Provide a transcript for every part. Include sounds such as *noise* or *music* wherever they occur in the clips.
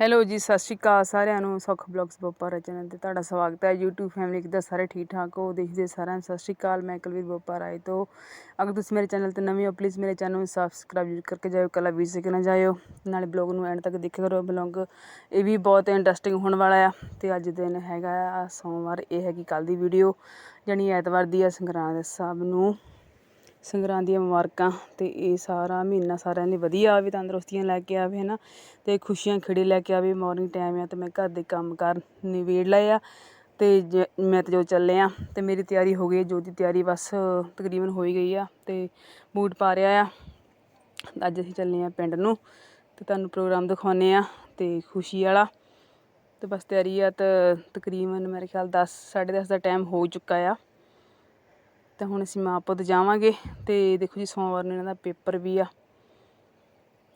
Hello ਜੀ, ਸਤਿ ਸ਼੍ਰੀ ਅਕਾਲ ਸਾਰਿਆਂ ਨੂੰ, ਸੁਖ ਬਲੌਗਸ ਬੋਪਾਰਾ ਚੈਨਲ ਤੇ ਤੁਹਾਡਾ ਸਵਾਗਤ ਹੈ। YouTube ਫੈਮਿਲੀ ਕਿੱਦਾਂ ਸਾਰੇ ਠੀਕ ਠਾਕ ਹੋ? ਦੇਖਦੇ ਸਾਰਿਆਂ ਨੂੰ ਸਤਿ ਸ਼੍ਰੀ ਅਕਾਲ, ਮੈਂ ਕਲਵੀਰ ਬੋਪਾ ਰਾਏ ਤੋਂ। ਅਗਰ ਤੁਸੀਂ ਮੇਰੇ ਚੈਨਲ ਤੇ ਨਵੇਂ ਹੋ ਪਲੀਜ਼ ਮੇਰੇ ਚੈਨਲ ਨੂੰ ਸਬਸਕ੍ਰਾਈਬ ਜ਼ਰੂਰ ਕਰਕੇ ਜਾਇਓ ਕਲਾ ਵੀਡੀਓ ਸਿੱਖਣਾ ਜਾਇਓ। ਨਾਲੇ ਬਲੌਗ ਨੂੰ ਐਂਡ ਤੱਕ ਦੇਖਿਆ ਕਰੋ, ਬਲੌਗ ਇਹ ਵੀ ਬਹੁਤ ਇੰਟਰਸਟਿੰਗ ਹੋਣ ਵਾਲਾ ਆ। ਤੇ ਅੱਜ ਦਿਨ ਹੈਗਾ ਆ, ਸੋਮਵਾਰ, ਇਹ ਹੈਗੀ ਕੱਲ ਦੀ ਵੀਡੀਓ ਜਾਣੀ ਐਤਵਾਰ ਦੀ ਆ ਸੰਗਰਾਂਦ ਸਭ ਨੂੰ। ਸੰਗਰਾਂਦ ਦੀਆਂ ਮੁਬਾਰਕਾਂ ਅਤੇ ਇਹ ਸਾਰਾ ਮਹੀਨਾ ਸਾਰਿਆਂ ਲਈ ਵਧੀਆ ਆਵੇ ਤੰਦਰੁਸਤੀਆਂ ਲੈ ਕੇ ਆਵੇ ਹੈ ਨਾ ਅਤੇ ਖੁਸ਼ੀਆਂ ਖਿੜੇ ਲੈ ਕੇ ਆਵੇ ਮੋਰਨਿੰਗ ਟਾਈਮ ਆ ਅਤੇ ਮੈਂ ਘਰ ਦੇ ਕੰਮ ਕਾਰ ਨਿਬੇੜ ਲਏ ਆ ਅਤੇ ਜ- ਮੈਂ ਤੇ ਜੋ ਚੱਲੇ ਹਾਂ ਅਤੇ ਮੇਰੀ ਤਿਆਰੀ ਹੋ ਗਈ ਜੋ ਦੀ ਤਿਆਰੀ ਬਸ ਤਕਰੀਬਨ ਹੋਈ ਗਈ ਆ ਅਤੇ ਬੂਟ ਪਾ ਰਿਆ ਆ। ਅੱਜ ਅਸੀਂ ਚੱਲੇ ਹਾਂ ਪਿੰਡ ਨੂੰ ਅਤੇ ਤੁਹਾਨੂੰ ਪ੍ਰੋਗਰਾਮ ਦਿਖਾਉਨੇ ਆ ਅਤੇ ਖੁਸ਼ੀ ਵਾਲਾ। ਅਤੇ ਬਸ ਤਿਆਰੀ ਆ ਤਾਂ ਤਕਰੀਬਨ ਮੇਰੇ ਖਿਆਲ ਦਸ, ਸਾਢੇ ਦਸ ਦਾ ਟਾਈਮ ਹੋ ਚੁੱਕਾ ਆ। ਤੇ ਹੁਣ ਅਸੀਂ ਮਾਂ ਪੁੱਤ ਜਾਵਾਂਗੇ ਤੇ ਦੇਖੋ ਜੀ ਸੋਮਵਾਰ ਨੂੰ ਇਹਨਾਂ ਦਾ ਪੇਪਰ ਵੀ ਆ।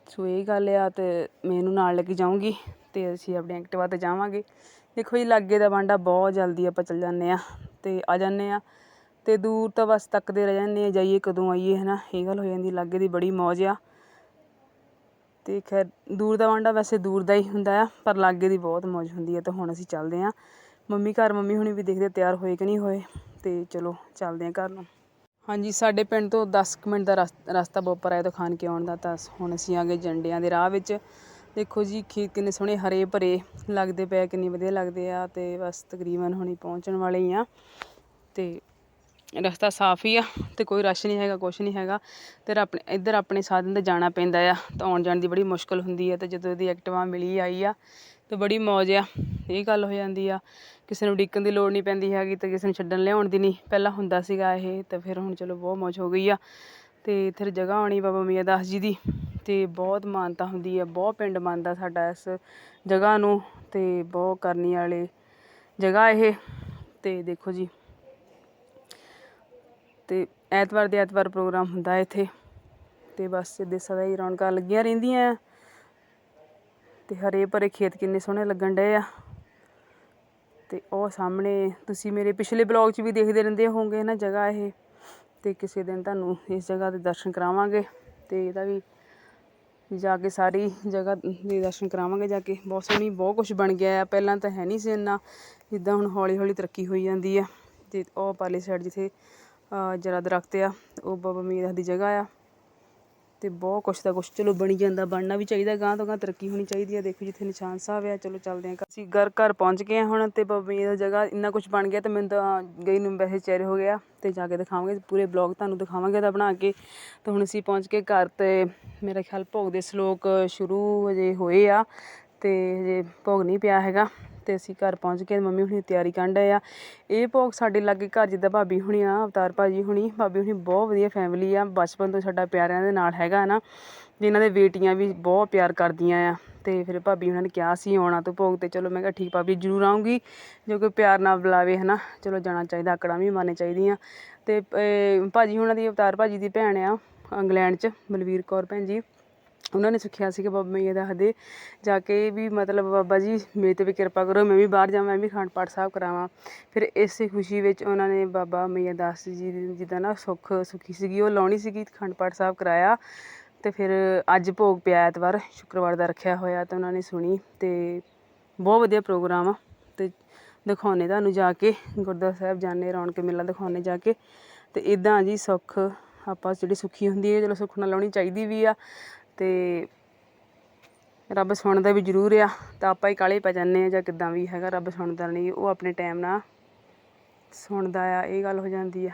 ਸੋ ਇਹ ਗੱਲ ਆ ਤੇ ਮੈਂ ਇਹਨੂੰ ਨਾਲ ਲੈ ਕੇ ਜਾਊਂਗੀ ਤੇ ਅਸੀਂ ਆਪਣੀ ਐਕਟਿਵਾ ਤੇ ਜਾਵਾਂਗੇ। ਦੇਖੋ ਜੀ ਲਾਗੇ ਦਾ ਵਾਂਡਾ ਬਹੁਤ ਜਲਦੀ ਆਪਾਂ ਚੱਲ ਜਾਂਦੇ ਆ ਤੇ ਆ ਜਾਂਦੇ ਆ ਤੇ ਦੂਰ ਤਾਂ ਬਸ ਤੱਕਦੇ ਰਹਿ ਜਾਂਦੇ ਆ, ਜਾਈਏ ਕਦੋਂ ਆਈਏ, ਹਨਾ? ਇਹ ਗੱਲ ਹੋ ਜਾਂਦੀ ਲਾਗੇ ਦੀ ਬੜੀ ਮੌਜ ਆ। ਤੇ ਖੈਰ ਦੂਰ ਦਾ ਵਾਂਡਾ ਵੈਸੇ ਦੂਰ ਦਾ ਹੀ ਹੁੰਦਾ ਆ, ਪਰ ਲਾਗੇ ਦੀ ਬਹੁਤ ਮੌਜ ਹੁੰਦੀ ਆ ਤਾਂ ਹੁਣ ਅਸੀਂ ਚੱਲਦੇ ਆ। ਮੰਮੀ ਘਰ ਮੰਮੀ ਹੁਣੀ ਵੀ ਦੇਖਦੇ ਤਿਆਰ ਹੋਏ ਕਿ ਨਹੀਂ ਹੋਏ? ਅਤੇ ਚਲੋ ਚੱਲਦੇ ਹਾਂ ਘਰ ਨੂੰ। ਹਾਂਜੀ, ਸਾਡੇ ਪਿੰਡ ਤੋਂ ਦਸ ਕੁ ਮਿੰਟ ਦਾ ਰਸ- ਰਸਤਾ ਬੋਪਰ ਆਏ ਤੋਂ ਖਾਨ ਕੇ ਆਉਣ ਦਾ ਤਾਂ ਹੁਣ ਅਸੀਂ ਆ ਗਏ ਜੰਡਿਆਂ ਦੇ ਰਾਹ ਵਿੱਚ। ਦੇਖੋ ਜੀ ਖੇਤ ਕਿੰਨੇ ਸੋਹਣੇ ਹਰੇ ਭਰੇ ਲੱਗਦੇ ਪਏ ਕਿੰਨੇ ਵਧੀਆ ਲੱਗਦੇ ਆ ਤੇ ਬਸ ਤਕਰੀਬਨ ਹੁਣੀ ਪਹੁੰਚਣ ਵਾਲੇ ਹੀ ਆ ਤੇ ਰਸਤਾ ਸਾਫ਼ ਹੀ ਆ ਅਤੇ ਕੋਈ ਰਸ਼ ਨਹੀਂ ਹੈਗਾ, ਕੁਛ ਨਹੀਂ ਹੈਗਾ। ਤੇ ਆਪਣੇ ਇੱਧਰ ਆਪਣੇ ਸਾਧਨ ਤੇ ਜਾਣਾ ਪੈਂਦਾ ਆ, ਤਾਂ ਆਉਣ ਜਾਣ ਦੀ ਬੜੀ ਮੁਸ਼ਕਿਲ ਹੁੰਦੀ ਆ ਅਤੇ ਜਦੋਂ ਇਹਦੀ ਐਕਟਿਵਾ ਮਿਲੀ ਆਈ ਆ, ਤੇ ਬੜੀ ਮੌਜ ਆ। ਇਹ ਗੱਲ ਹੋ ਜਾਂਦੀ ਆ, ਕਿਸੇ ਨੂੰ ਉਡੀਕਣ ਦੀ ਲੋੜ ਨਹੀਂ ਪੈਂਦੀ ਹੈਗੀ ਅਤੇ ਕਿਸੇ ਨੂੰ ਛੱਡਣ ਲਿਆਉਣ ਦੀ ਨਹੀਂ। ਪਹਿਲਾਂ ਹੁੰਦਾ ਸੀਗਾ ਇਹ, ਤੇ ਫਿਰ ਹੁਣ ਚਲੋ ਬਹੁਤ ਮੌਜ ਹੋ ਗਈ ਆ। ਅਤੇ ਇੱਥੇ ਜਗ੍ਹਾ ਆਉਣੀ ਬਾਬਾ ਮੀਆਂ ਦਾਸ ਜੀ ਦੀ ਅਤੇ ਬਹੁਤ ਮਾਨਤਾ ਹੁੰਦੀ ਆ, ਬਹੁਤ ਪਿੰਡ ਮੰਨਦਾ ਸਾਡਾ ਇਸ ਜਗ੍ਹਾ ਨੂੰ ਅਤੇ ਬਹੁਤ ਕਰਨੀ ਵਾਲੇ ਜਗ੍ਹਾ ਇਹ। ਅਤੇ ਦੇਖੋ ਜੀ ਅਤੇ ਐਤਵਾਰ ਦੇ ਐਤਵਾਰ ਪ੍ਰੋਗਰਾਮ ਹੁੰਦਾ ਇੱਥੇ। ਅਤੇ ਬਸ ਦੇ ਸਦਾ ਹੀ ਰੌਣਕਾਂ ਲੱਗੀਆਂ ਰਹਿੰਦੀਆਂ। ਆ ਤੇ ਹਰੇ ਭਰੇ ਖੇਤ ਕਿੰਨੇ ਸੋਹਣੇ ਲੱਗਣ ਡਏ ਆ। ਅਤੇ ਉਹ ਸਾਹਮਣੇ ਤੁਸੀਂ ਮੇਰੇ ਪਿਛਲੇ ਬਲੌਗ 'ਚ ਵੀ ਦੇਖਦੇ ਰਹਿੰਦੇ ਹੋਵੋਗੇ ਨਾ ਜਗ੍ਹਾ ਇਹ। ਅਤੇ ਕਿਸੇ ਦਿਨ ਤੁਹਾਨੂੰ ਇਸ ਜਗ੍ਹਾ ਦੇ ਦਰਸ਼ਨ ਕਰਾਵਾਂਗੇ। ਅਤੇ ਇਹਦਾ ਵੀ ਜਾ ਕੇ ਸਾਰੀ ਜਗ੍ਹਾ ਦੇ ਦਰਸ਼ਨ ਕਰਾਵਾਂਗੇ ਜਾ ਕੇ। ਬਹੁਤ ਸੋਹਣੀ, ਬਹੁਤ ਕੁਝ ਬਣ ਗਿਆ ਆ। ਪਹਿਲਾਂ ਤਾਂ ਹੈ ਨਹੀਂ ਸੀ ਇੰਨਾ। ਜਿੱਦਾਂ ਹੁਣ ਹੌਲੀ ਹੌਲੀ ਤਰੱਕੀ ਹੋਈ ਜਾਂਦੀ ਆ। ਤੇ ਉਹ ਪਾਲੀ ਸਾਈਡ ਜਿੱਥੇ ਅਹ ਜਰਾ ਦਰਖਤ ਆ, ਉਹ ਬਾਬਾ ਮੀਰ ਦੀ ਜਗ੍ਹਾ ਆ। ਤੇ ਬਹੁਤ ਕੁਛ ਦਾ ਕੁਛ, ਚਲੋ ਬਣੀ ਜਾਂਦਾ, ਬਣਨਾ ਵੀ ਚਾਹੀਦਾ ਗਾਂ ਤੋਂ ਗਾਂ ਤਰੱਕੀ ਹੋਣੀ ਚਾਹੀਦੀ ਆ। ਦੇਖੋ ਜਿੱਥੇ ਨਿਸ਼ਾਨ ਸਾਹਿਬ ਆ, ਚਲੋ ਚੱਲਦੇ ਆਂ। ਅਸੀਂ ਘਰ ਘਰ ਪਹੁੰਚ ਗਏ ਆ ਹੁਣ ਤੇ ਬਾਬਾ ਮੀਰ ਦੀ ਜਗ੍ਹਾ ਇੰਨਾ ਕੁਛ ਬਣ ਗਿਆ ਤੇ ਮੈਨੂੰ ਤਾਂ ਗਈ ਨੂੰ ਵੈਸੇ ਚਿਹਰੇ ਹੋ ਗਿਆ ਤੇ ਜਾ ਕੇ ਦਿਖਾਵਾਂਗੇ, ਪੂਰੇ ਬਲੌਗ ਤੁਹਾਨੂੰ ਦਿਖਾਵਾਂਗੇ ਤਾਂ ਬਣਾ ਕੇ। ਤੇ ਹੁਣ ਅਸੀਂ ਪਹੁੰਚ ਕੇ ਘਰ ਤੇ, ਮੇਰਾ ਖਿਆਲ ਭੋਗ ਦੇ ਸ਼ਲੋਕ ਸ਼ੁਰੂ ਹਜੇ ਹੋਏ ਆ ਤੇ ਹਜੇ ਭੋਗ ਨਹੀਂ ਪਿਆ ਹੈਗਾ। ਅਤੇ ਅਸੀਂ ਘਰ ਪਹੁੰਚ ਕੇ ਮੰਮੀ ਹੁਣੀ ਤਿਆਰੀ ਕਰਨ ਡਏ ਆ। ਇਹ ਭੋਗ ਸਾਡੇ ਲਾਗੇ ਘਰ ਜਿੱਦਾਂ ਭਾਬੀ ਹੁਣੀ ਆ ਅਵਤਾਰ ਭਾਅ ਜੀ ਹੁਣੀ ਭਾਬੀ ਹੁਣੀ ਬਹੁਤ ਵਧੀਆ ਫੈਮਿਲੀ ਆ। ਬਚਪਨ ਤੋਂ ਸਾਡਾ ਪਿਆਰਿਆਂ ਦੇ ਨਾਲ ਹੈਗਾ ਨਾ ਜਿਨ੍ਹਾਂ ਦੇ ਬੇਟੀਆਂ ਵੀ ਬਹੁਤ ਪਿਆਰ ਕਰਦੀਆਂ ਆ। ਅਤੇ ਫਿਰ ਭਾਬੀ ਉਹਨਾਂ ਨੇ ਕਿਹਾ ਸੀ ਆਉਣਾ ਤੂੰ ਭੋਗ ਤੇ ਚਲੋ ਮੈਂ ਕਿਹਾ ਠੀਕ ਭਾਬੀ ਜ਼ਰੂਰ ਆਉਂਗੀ ਜੋ ਕੋਈ ਪਿਆਰ ਨਾਲ ਬੁਲਾਵੇ ਹੈ ਨਾ ਚਲੋ ਜਾਣਾ ਚਾਹੀਦਾ ਆਕੜਾਂ ਵੀ ਮੰਨਣੇ ਚਾਹੀਦੀਆਂ। ਅਤੇ ਅਹ, ਭਾਜੀ ਉਹਨਾਂ ਦੀ ਅਵਤਾਰ ਭਾਜੀ ਦੀ ਭੈਣ ਆ ਇੰਗਲੈਂਡ 'ਚ ਬਲਵੀਰ ਕੌਰ ਭੈਣ ਜੀ। ਉਹਨਾਂ ਨੇ ਸਿੱਖਿਆ ਸੀ ਕਿ ਬਾਬਾ ਮਈਆ ਦਾ ਹਦੇ ਜਾ ਕੇ ਵੀ ਮਤਲਬ ਬਾਬਾ ਜੀ ਮੇਰੇ ਤੇ ਵੀ ਕਿਰਪਾ ਕਰੋ, ਮੈਂ ਵੀ ਬਾਹਰ ਜਾਵਾਂ, ਮੈਂ ਵੀ ਅਖੰਡ ਪਾਠ ਸਾਹਿਬ ਕਰਾਵਾਂ। ਫਿਰ ਇਸੇ ਖੁਸ਼ੀ ਵਿੱਚ ਉਹਨਾਂ ਨੇ ਬਾਬਾ ਮਈਆ ਦਾਸ ਜੀ ਦੀ ਜਿੱਦਾਂ ਨਾ ਸੁੱਖ ਸੁੱਖੀ ਸੀਗੀ, ਉਹ ਲਾਉਣੀ ਸੀਗੀ ਅਖੰਡ ਪਾਠ ਸਾਹਿਬ ਕਰਾਇਆ। ਅਤੇ ਫਿਰ ਅੱਜ ਭੋਗ ਪਿਆ ਐਤਵਾਰ, ਸ਼ੁੱਕਰਵਾਰ ਦਾ ਰੱਖਿਆ ਹੋਇਆ ਤੇ ਉਹਨਾਂ ਨੇ ਸੁਣੀ ਅਤੇ ਬਹੁਤ ਵਧੀਆ ਪ੍ਰੋਗਰਾਮ ਆ। ਅਤੇ ਦਿਖਾਉਣੇ ਤੁਹਾਨੂੰ ਜਾ ਕੇ, ਗੁਰਦੁਆਰਾ ਸਾਹਿਬ ਜਾਣੇ ਰੌਣਕ ਮੇਲਾ ਦਿਖਾਉਣੇ ਜਾ ਕੇ। ਅਤੇ ਇਦਾਂ ਜੀ ਸੁੱਖ, ਆਪਾਂ ਜਿਹੜੀ ਸੁੱਖੀ ਹੁੰਦੀ ਹੈ, ਚਲੋ ਸੁੱਖ ਨਾਲ ਲਾਉਣੀ ਚਾਹੀਦੀ ਵੀ ਆ। ਤੇ ਰੱਬ ਸੁਣਦਾ ਵੀ ਜ਼ਰੂਰ ਆ, ਤਾਂ ਆਪਾਂ ਹੀ ਕਾਲੇ ਪੈ ਜਾਂਦੇ ਆ ਜਾਂ ਕਿੱਦਾਂ ਵੀ ਹੈਗਾ, ਰੱਬ ਸੁਣਦਾ ਨਹੀਂ, ਉਹ ਆਪਣੇ ਟਾਈਮ ਨਾਲ ਸੁਣਦਾ ਆ, ਇਹ ਗੱਲ ਹੋ ਜਾਂਦੀ ਆ।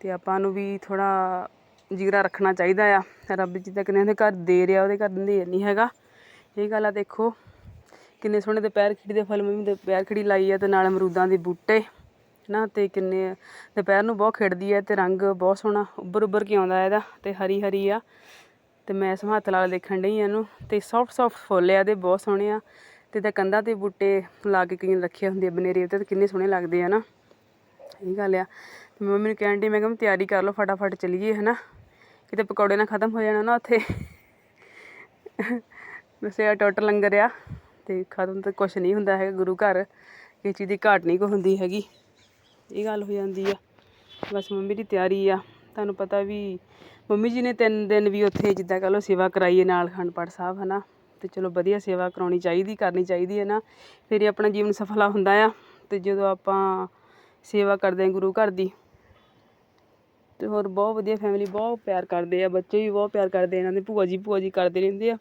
ਤੇ ਆਪਾਂ ਨੂੰ ਵੀ ਥੋੜਾ ਜਿਗਰਾ ਰੱਖਣਾ ਚਾਹੀਦਾ ਆ, ਰੱਬ ਜਿੱਦਾਂ ਕਹਿੰਦੇ ਉਹਦੇ ਘਰ ਦੇ ਰਿਹਾ, ਉਹਦੇ ਘਰ ਦੇ ਨਹੀਂ ਹੈਗਾ। ਇਹ ਗੱਲ ਆ ਦੇਖੋ, ਕਿੰਨੇ ਸੋਹਣੇ ਦੁਪਹਿਰ ਖਿੜੀ ਦੇ ਫਲ, ਮੰਮੀ ਪੈਰ ਖਿੜੀ ਲਾਈ ਆ ਤੇ ਨਾਲ ਅਮਰੂਦਾਂ ਦੇ ਬੂਟੇ। ਹੈ ਨਾ ਅਤੇ ਕਿੰਨੇ ਦੁਪਹਿਰ ਨੂੰ ਬਹੁਤ ਖਿੜਦੀ ਹੈ ਅਤੇ ਰੰਗ ਬਹੁਤ ਸੋਹਣਾ ਉੱਭਰ ਉੱਭਰ ਕੇ ਆਉਂਦਾ ਇਹਦਾ ਅਤੇ ਹਰੀ ਹਰੀ ਆ। ਅਤੇ ਮੈਂ ਇਸ ਹੱਥ ਨਾਲ ਦੇਖਣ ਡਈ ਇਹਨੂੰ ਅਤੇ ਸੌਫਟ ਸੌਫਟ ਫੁੱਲ ਆ ਇਹਦੇ, ਬਹੁਤ ਸੋਹਣੇ ਆ। ਅਤੇ ਤਾਂ ਕੰਧਾਂ ਤੇ ਬੂਟੇ ਲਾ ਕੇ ਕਈਆਂ ਰੱਖੇ ਹੁੰਦੇ ਆ ਬਨੇਰੇ ਉੱਤੇ, ਤੇ ਕਿੰਨੇ ਸੋਹਣੇ ਲੱਗਦੇ ਆ ਨਾ। ਇਹ ਗੱਲ ਆ। ਤੇ ਮੰਮੀ ਨੂੰ ਕਹਿਣ ਡਈ, ਮੈਂ ਕਿਹਾ ਤਿਆਰੀ ਕਰ ਲਓ, ਫਟਾਫਟ ਚਲੀਏ ਹੈ ਨਾ ਕਿਤੇ ਪਕੌੜੇ ਨਾ ਖਤਮ ਹੋ ਜਾਣਾ ਨਾ ਉੱਥੇ। ਵੈਸੇ ਆ ਟੋਟਲ ਲੰਗਰ ਆ, ਤੇ ਖਤਮ ਤਾਂ ਕੁਛ ਨਹੀਂ ਹੁੰਦਾ ਹੈਗਾ, ਗੁਰੂ ਘਰ। ਕਿਸੇ ਚੀਜ਼ ਦੀ ਘਾਟ ਨਹੀਂ ਕੋ ਹੁੰਦੀ ਹੈਗੀ। ਇਹ ਗੱਲ ਹੋ ਜਾਂਦੀ ਆ। ਬਸ ਮੰਮੀ ਦੀ ਤਿਆਰੀ ਆ। ਤੁਹਾਨੂੰ ਪਤਾ ਵੀ ਮੰਮੀ ਜੀ ਨੇ ਤਿੰਨ ਦਿਨ ਵੀ ਉੱਥੇ ਜਿੱਦਾਂ ਕਹ ਲਓ ਸੇਵਾ ਕਰਾਈ ਹੈ ਨਾਲ ਅਖੰਡ ਪਾਠ ਸਾਹਿਬ, ਹਨਾ? ਤੇ ਚਲੋ ਵਧੀਆ ਸੇਵਾ ਕਰਾਉਣੀ ਚਾਹੀਦੀ, ਕਰਨੀ ਚਾਹੀਦੀ ਹੈ ਨਾ। ਫਿਰ ਹੀ ਆਪਣਾ ਜੀਵਨ ਸਫਲਾ ਹੁੰਦਾ ਆ ਤੇ ਜਦੋਂ ਆਪਾਂ ਸੇਵਾ ਕਰਦੇ ਹਾਂ ਗੁਰੂ ਘਰ ਦੀ ਤੇ ਹੋਰ ਬਹੁਤ ਵਧੀਆ ਫੈਮਿਲੀ ਬਹੁਤ ਪਿਆਰ ਕਰਦੇ ਆ। ਬੱਚੇ ਵੀ ਬਹੁਤ ਪਿਆਰ ਕਰਦੇ ਇਹਨਾਂ ਦੇ ਭੂਆ ਜੀ ਭੂਆ ਜੀ ਕਰਦੇ ਰਹਿੰਦੇ ਆ।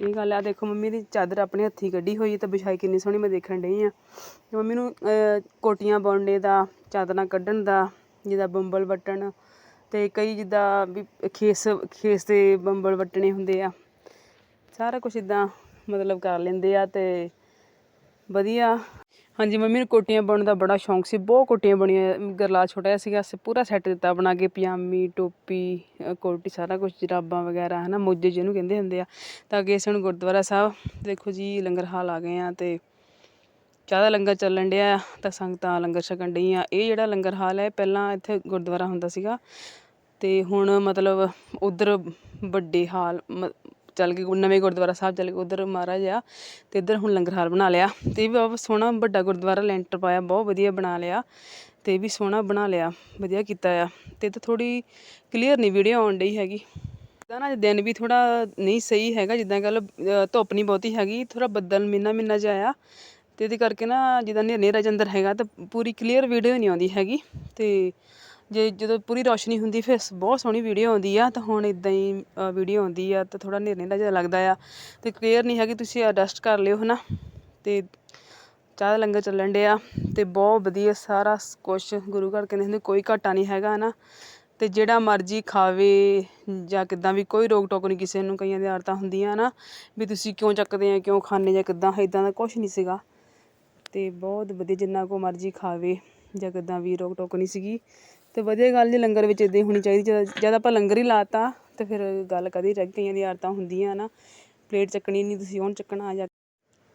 ਇਹ ਗੱਲ ਆ, ਦੇਖੋ ਮੰਮੀ ਦੀ ਚਾਦਰ ਆਪਣੇ ਹੱਥੀਂ ਕੱਢੀ ਹੋਈ ਤਾਂ ਤੇ ਵਿਛਾਈ ਕਿੰਨੀ ਸੋਹਣੀ ਮੈਂ ਦੇਖਣ ਡਈ ਆ। ਮੰਮੀ ਨੂੰ ਕੋਟੀਆਂ ਬੁਣਨੇ ਦਾ, ਚਾਦਰਾਂ ਕੱਢਣ ਦਾ, ਜਿੱਦਾਂ ਬੰਬਲ ਵੱਟਣ ਤੇ ਕਈ ਜਿੱਦਾਂ ਵੀ ਖੇਸ ਖੇਸ ਦੇ ਬੰਬਲ ਵੱਟਣੇ ਹੁੰਦੇ ਆ। ਸਾਰਾ ਕੁਝ ਇਦਾਂ ਮਤਲਬ ਕਰ ਲੈਂਦੇ ਆ ਤੇ ਵਧੀਆ ਹਾਂਜੀ, ਮੰਮੀ ਨੂੰ ਕੋਟੀਆਂ ਬਣਨ ਦਾ ਬੜਾ ਸ਼ੌਂਕ ਸੀ। ਬਹੁਤ ਕੋਟੀਆਂ ਬਣੀਆਂ, ਗਰਲਾ ਛੋਟਾ ਜਿਹਾ ਸੀਗਾ। ਅਸੀਂ ਪੂਰਾ ਸੈੱਟ ਦਿੱਤਾ, ਬਣਾ ਕੇ ਪਜਾਮੀ, ਟੋਪੀ ਕੋਟੀ, ਸਾਰਾ ਕੁਝ ਜਰਾਬਾਂ ਵਗੈਰਾ, ਹਨਾ। ਮੋਜੇ ਜਿਹਨੂੰ ਕਹਿੰਦੇ ਹੁੰਦੇ ਆ। ਤਾਂ ਅੱਗੇ ਅਸੀਂ ਹੁਣ ਗੁਰਦੁਆਰਾ ਸਾਹਿਬ, ਦੇਖੋ ਜੀ, ਲੰਗਰ ਹਾਲ ਆ ਗਏ ਆ ਤੇ ਚਾਹ ਦਾ ਲੰਗਰ ਚੱਲਣ ਡਿਆ ਤਾਂ ਸੰਗਤਾਂ ਲੰਗਰ ਛਕਣ ਡਈਆਂ। ਇਹ ਜਿਹੜਾ ਲੰਗਰ ਹਾਲ ਹੈ ਪਹਿਲਾਂ ਇੱਥੇ ਗੁਰਦੁਆਰਾ ਹੁੰਦਾ ਸੀਗਾ। ਤੇ ਹੁਣ ਮਤਲਬ ਉਧਰ ਵੱਡੇ ਹਾਲ, ਮ- ਚੱਲ ਗਏ ਨਵੇਂ ਗੁਰਦੁਆਰਾ ਸਾਹਿਬ ਚੱਲ ਗਏ ਉਧਰ ਮਹਾਰਾਜ ਆ ਅਤੇ ਇੱਧਰ ਹੁਣ ਲੰਗਰ ਹਾਲ ਬਣਾ ਲਿਆ ਅਤੇ ਇਹ ਵੀ ਬਹੁਤ ਸੋਹਣਾ ਵੱਡਾ ਗੁਰਦੁਆਰਾ ਲੈਂਟਰ ਪਾਇਆ, ਬਹੁਤ ਵਧੀਆ ਬਣਾ ਲਿਆ ਅਤੇ ਇਹ ਵੀ ਸੋਹਣਾ ਬਣਾ ਲਿਆ, ਵਧੀਆ ਕੀਤਾ ਆ ਅਤੇ ਤਾਂ ਥੋੜ੍ਹੀ ਕਲੀਅਰ ਨਹੀਂ ਵੀਡੀਓ ਆਉਣ ਡਈ ਹੈਗੀ। ਤਾਂ ਨਾ ਦਿਨ ਵੀ ਥੋੜਾ ਨਹੀਂ ਸਹੀ ਹੈਗਾ, ਜਿੱਦਾਂ ਕੱਲ ਧੁੱਪ ਨਹੀਂ ਬਹੁਤੀ ਹੈਗੀ ਥੋੜਾ ਬੱਦਲ ਮਿੰਨਾ ਮਿੰਨਾ ਜਿਹਾ ਆ ਤੇ ਇਹਦੇ ਕਰਕੇ ਨਾ ਜਿੱਦਾਂ ਹਨੇਰਾ ਹਨੇਰਾ ਹੈਗਾ ਤਾਂ ਪੂਰੀ ਕਲੀਅਰ ਵੀਡੀਓ ਨਹੀਂ ਆਉਂਦੀ ਹੈਗੀ ਤੇ ਜੇ ਜਦੋਂ ਪੂਰੀ ਰੋਸ਼ਨੀ ਹੁੰਦੀ, ਫਿਰ ਬਹੁਤ ਸੋਹਣੀ ਵੀਡੀਓ ਆਉਂਦੀ ਆ, ਤਾਂ ਹੁਣ ਇਦਾਂ ਹੀ ਵੀਡੀਓ ਆਉਂਦੀ ਆ, ਤਾਂ ਥੋੜਾ ਹਨੇਰਾ ਹਨੇਰਾ ਜਿਹਾ ਲੱਗਦਾ ਆ। ਤੇ ਕਲੀਅਰ ਨਹੀਂ ਹੈਗੀ, ਤੁਸੀਂ ਅਡਜਸਟ ਕਰ ਲਿਓ, ਹਨਾ? ਤੇ ਚਾਹ ਦਾ ਲੰਗਰ ਚੱਲਣ ਡਿਆ, ਤੇ ਬਹੁਤ ਵਧੀਆ ਸਾਰਾ ਕੁਛ ਗੁਰੂ ਘਰ ਕਹਿੰਦੇ ਹੁੰਦੇ, ਕੋਈ ਘਾਟਾ ਨਹੀਂ ਹੈਗਾ, ਹਨਾ? ਤੇ ਜਿਹੜਾ ਮਰਜ਼ੀ ਖਾਵੇ, ਜਾਂ ਕਿੱਦਾਂ ਵੀ, ਕੋਈ ਰੋਕ ਟੋਕ ਨਹੀਂ ਕਿਸੇ ਨੂੰ, ਕਈਆਂ ਦੀ ਆਰਤਾਂ ਹੁੰਦੀਆਂ ਨਾ ਵੀ ਤੁਸੀਂ ਕਿਉਂ ਚੱਕਦੇ ਆ, ਕਿਉਂ ਖਾਂਦੇ ਜਾਂ ਕਿੱਦਾਂ ਇਦਾਂ ਦਾ ਕੁਝ ਨਹੀਂ ਸੀਗਾ। ਤੇ ਬਹੁਤ ਵਧੀਆ, ਜਿੰਨਾ ਕੋ ਮਰਜ਼ੀ ਖਾਵੇ, ਜਾਂ ਕਿੱਦਾਂ ਵੀ ਰੋਕ ਟੋਕ ਨਹੀਂ ਸੀਗੀ। ਤੇ ਵਧੀਆ ਗੱਲ ਨਹੀਂ ਲੰਗਰ ਵਿੱਚ ਇਦਾਂ ਹੀ ਹੋਣੀ ਚਾਹੀਦੀ ਜਦ ਜਦ ਆਪਾਂ ਲੰਗਰ ਹੀ ਲਾਤਾ ਤੇ ਫਿਰ ਗੱਲ ਕਦੀ ਰਹਿ ਗਈ। ਕਈਆਂ ਦੀ ਆਦਤਾਂ ਹੁੰਦੀਆਂ ਨਾ ਪਲੇਟ ਚੱਕਣੀ ਨਹੀਂ ਤੁਸੀਂ ਹੁਣ ਚੱਕਣਾ ਜਾਂ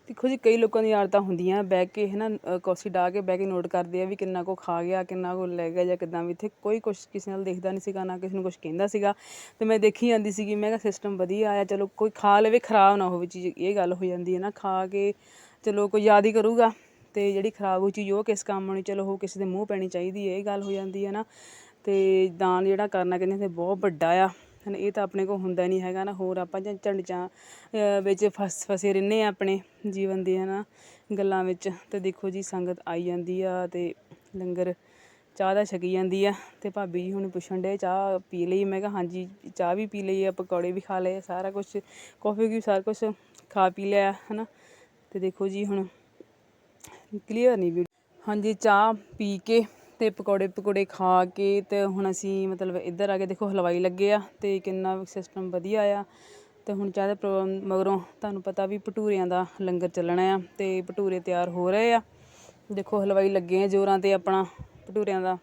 ਦੇਖੋ ਜੀ ਕਈ ਲੋਕਾਂ ਦੀਆਂ ਆਦਤਾਂ ਹੁੰਦੀਆਂ ਬਹਿ ਕੇ ਹੈ ਨਾ ਅ, ਕੁਰਸੀ ਕੇ ਬਹਿ ਕੇ ਨੋਟ ਕਰਦੇ ਆ ਵੀ ਕਿੰਨਾ ਕੋ ਖਾ ਗਿਆ ਕਿੰਨਾ ਕੋ ਲੈ ਗਿਆ ਜਾਂ ਕਿੱਦਾਂ ਵੀ ਇੱਥੇ ਕੋਈ ਕੁਛ ਕਿਸੇ ਨਾਲ ਦੇਖਦਾ ਨਹੀਂ ਸੀਗਾ ਨਾ ਕਿਸੇ ਨੂੰ ਕੁਛ ਕਹਿੰਦਾ ਸੀਗਾ ਤੇ ਮੈਂ ਦੇਖੀ ਜਾਂਦੀ ਸੀਗੀ ਮੈਂ ਕਿਹਾ ਸਿਸਟਮ ਵਧੀਆ ਆਇਆ ਚਲੋ ਕੋਈ ਖਾ ਲਵੇ ਖਰਾਬ ਨਾ ਹੋਵੇ ਚੀਜ਼ ਇਹ ਗੱਲ ਹੋ ਜਾਂਦੀ ਹੈ ਨਾ ਖਾ ਕੇ ਚਲੋ ਕੋਈ ਯਾਦ ਹੀ ਕਰੂਗਾ ਅਤੇ ਜਿਹੜੀ ਖਰਾਬ ਹੋਈ ਚੀਜ਼ ਉਹ ਕਿਸ ਕੰਮ ਆਉਣੀ, ਚਲੋ ਉਹ ਕਿਸੇ ਦੇ ਮੂੰਹ ਪੈਣੀ ਚਾਹੀਦੀ ਹੈ, ਇਹ ਗੱਲ ਹੋ ਜਾਂਦੀ ਹੈ ਨਾ। ਅਤੇ ਦਾਨ ਜਿਹੜਾ ਕਰਨਾ ਕਹਿੰਦੇ ਤੇ ਬਹੁਤ ਵੱਡਾ ਆ। ਹਨ, ਇਹ ਤਾਂ ਆਪਣੇ ਕੋਲ ਹੁੰਦਾ ਨਹੀਂ ਹੈਗਾ ਨਾ, ਹੋਰ ਆਪਾਂ ਜਾਂ ਝੰਡਚਾਂ ਵਿੱਚ ਫਸ, ਫਸੇ ਰਹਿੰਦੇ ਹਾਂ ਆਪਣੇ ਜੀਵਨ ਦੇ ਨਾ ਗੱਲਾਂ ਵਿੱਚ। ਅਤੇ ਦੇਖੋ ਜੀ, ਸੰਗਤ ਆਈ ਜਾਂਦੀ ਆ ਅਤੇ ਲੰਗਰ ਚਾਹ ਦਾ ਛਕੀ ਜਾਂਦੀ ਆ। ਅਤੇ ਭਾਬੀ ਜੀ ਹੁਣ ਪੁੱਛਣ ਡੇ ਚਾਹ ਪੀ ਲਈ? ਮੈਂ ਕਿਹਾ, ਹਾਂਜੀ, ਚਾਹ ਵੀ ਪੀ ਲਈ ਆ, ਪਕੌੜੇ ਵੀ ਖਾ ਲਏ, ਸਾਰਾ ਕੁਛ, ਕੌਫੀ ਵੀ ਸਾਰਾ ਕੁਛ ਖਾ ਪੀ ਲਿਆ ਹੈ ਨਾ ਅਤੇ ਦੇਖੋ ਜੀ ਹੁਣ ਕਲੀਅਰ ਨਹੀਂ ਵੀ ਹਾਂਜੀ, ਚਾਹ ਪੀ ਕੇ ਤੇ ਪਕੌੜੇ ਪਕੌੜੇ ਖਾ ਕੇ ਤੇ ਹੁਣ ਅਸੀਂ ਮਤਲਬ ਇੱਧਰ ਆ ਕੇ ਦੇਖੋ ਹਲਵਾਈ ਲੱਗੇ ਆ ਤੇ ਕਿੰਨਾ ਸਿਸਟਮ ਵਧੀਆ ਆ। ਤੇ ਹੁਣ ਚਾਹ ਦੇ ਪ੍ਰੋਗਰਾਮ ਮਗਰੋਂ ਤੁਹਾਨੂੰ ਪਤਾ ਵੀ ਭਟੂਰਿਆਂ ਦਾ ਲੰਗਰ ਚੱਲਣਾ ਆ ਤੇ ਭਟੂਰੇ ਤਿਆਰ ਹੋ ਰਹੇ ਆ। ਦੇਖੋ ਹਲਵਾਈ ਲੱਗੇ ਆ ਜੋਰਾਂ ਤੇ ਆਪਣਾ ਭਟੂਰਿਆਂ ਦਾ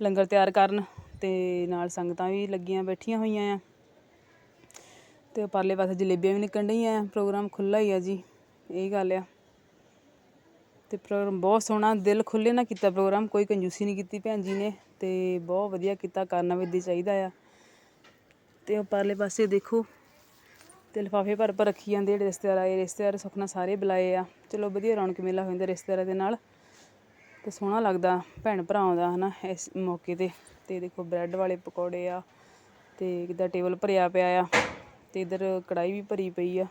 ਲੰਗਰ ਤਿਆਰ ਕਰਨ ਤੇ ਨਾਲ ਸੰਗਤਾਂ ਵੀ ਲੱਗੀਆਂ ਬੈਠੀਆਂ ਹੋਈਆਂ ਆ। ਤੇ ਪਰਲੇ ਪਾਸੇ ਜਲੇਬੀਆਂ ਵੀ ਨਿਕਲਣ ਡਈਆਂ ਆ, ਪ੍ਰੋਗਰਾਮ ਖੁੱਲਾ ਹੀ ਆ ਜੀ, ਇਹ ਗੱਲ ਆ। ਅਤੇ ਪ੍ਰੋਗਰਾਮ ਬਹੁਤ ਸੋਹਣਾ, ਦਿਲ ਖੁੱਲ੍ਹੇ ਨਾਲ ਕੀਤਾ ਪ੍ਰੋਗਰਾਮ, ਕੋਈ ਕੰਜੂਸੀ ਨਹੀਂ ਕੀਤੀ ਭੈਣ ਜੀ ਨੇ ਅਤੇ ਬਹੁਤ ਵਧੀਆ ਕੀਤਾ, ਕਰਨਾ ਵੀ ਏਦਾਂ ਚਾਹੀਦਾ ਆ। ਅਤੇ ਉਹ ਪਰਲੇ ਪਾਸੇ ਦੇਖੋ ਅਤੇ ਲਿਫਾਫੇ ਭਰ ਭਰ ਰੱਖੀ ਜਾਂਦੇ ਜਿਹੜੇ ਰਿਸ਼ਤੇਦਾਰ ਆਏ, ਰਿਸ਼ਤੇਦਾਰ ਸੁਖਨਾ ਸਾਰੇ ਬੁਲਾਏ ਆ। ਚਲੋ ਵਧੀਆ ਰੌਣਕ ਮੇਲਾ ਹੋ ਜਾਂਦਾ ਰਿਸ਼ਤੇਦਾਰਾਂ ਦੇ ਨਾਲ, ਤੇ ਸੋਹਣਾ ਲੱਗਦਾ ਭੈਣ ਭਰਾਵਾਂ ਦਾ, ਹਨਾ, ਇਸ ਮੌਕੇ ਤੇ। ਤੇ ਦੇਖੋ ਬ੍ਰੈਡ ਵਾਲੇ ਪਕੌੜੇ ਆ, ਤੇ ਕਿੱਦਾਂ ਟੇਬਲ ਭਰਿਆ ਪਿਆ ਆ, ਤੇ ਇਧਰ ਕੜਾਈ ਵੀ ਭਰੀ ਪਈ ਆ।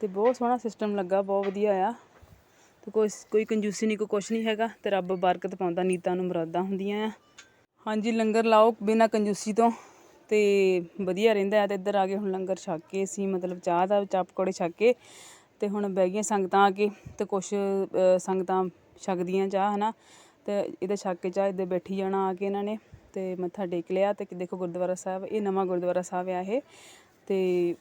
ਤੇ ਬਹੁਤ ਸੋਹਣਾ ਸਿਸਟਮ ਲੱਗਾ, ਬਹੁਤ ਵਧੀਆ ਆ। ਤੇ ਕੋਈ ਕੋਈ ਕੰਜੂਸੀ ਨਹੀਂ, ਕੋਈ ਕੁਛ ਨਹੀਂ ਹੈਗਾ ਤੇ ਰੱਬ ਬਰਕਤ ਪਾਉਂਦਾ, ਨੀਤਾਂ ਨੂੰ ਮੁਰਾਦਾਂ ਹੁੰਦੀਆਂ ਆ। ਹਾਂਜੀ, ਲੰਗਰ ਲਾਓ ਬਿਨਾਂ ਕੰਜੂਸੀ ਤੋਂ ਤੇ ਵਧੀਆ ਰਹਿੰਦਾ ਆ ਤੇ ਇੱਧਰ ਆ ਕੇ ਹੁਣ ਲੰਗਰ ਛਕ ਕੇ ਅਸੀਂ ਮਤਲਬ ਚਾਹ ਦਾ ਚਾਹ ਪਕੌੜੇ ਛਕ ਕੇ ਤੇ ਹੁਣ ਬਹਿ ਗਈਆਂ ਸੰਗਤਾਂ ਆ ਕੇ ਤੇ ਕੁਛ ਸੰਗਤਾਂ ਛਕਦੀਆਂ ਚਾਹ, ਹਨਾ। ਤੇ ਇਹਦੇ ਛਕ ਕੇ ਚਾਹ ਇੱਧਰ ਬੈਠੀ ਜਾਣਾ ਆ ਕੇ ਇਹਨਾਂ ਨੇ ਤੇ ਮੱਥਾ ਟੇਕ ਲਿਆ ਤੇ ਦੇਖੋ ਗੁਰਦੁਆਰਾ ਸਾਹਿਬ, ਇਹ ਨਵਾਂ ਗੁਰਦੁਆਰਾ ਸਾਹਿਬ ਆ ਇਹ ਤੇ